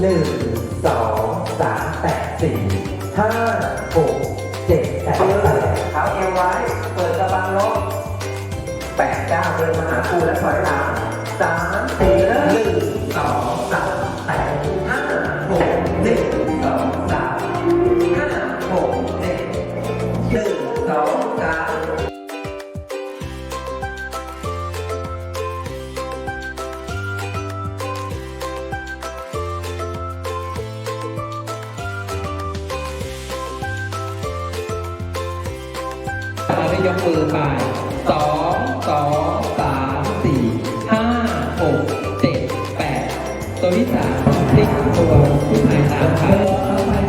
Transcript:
หนึ่งสองสามแปดสี่ห้าหกเจ็ดแปดแปดเท้าเอวไว้ เปิดกระบังลบแปดเก้าเดินมาหาครูและถอยหลัง ยกมือไปสองสองสามสี่ห้าหกเจ็ดแปดตัวที่สามพลิกตัวผู้ชายสามครั้งเข้าไปใช่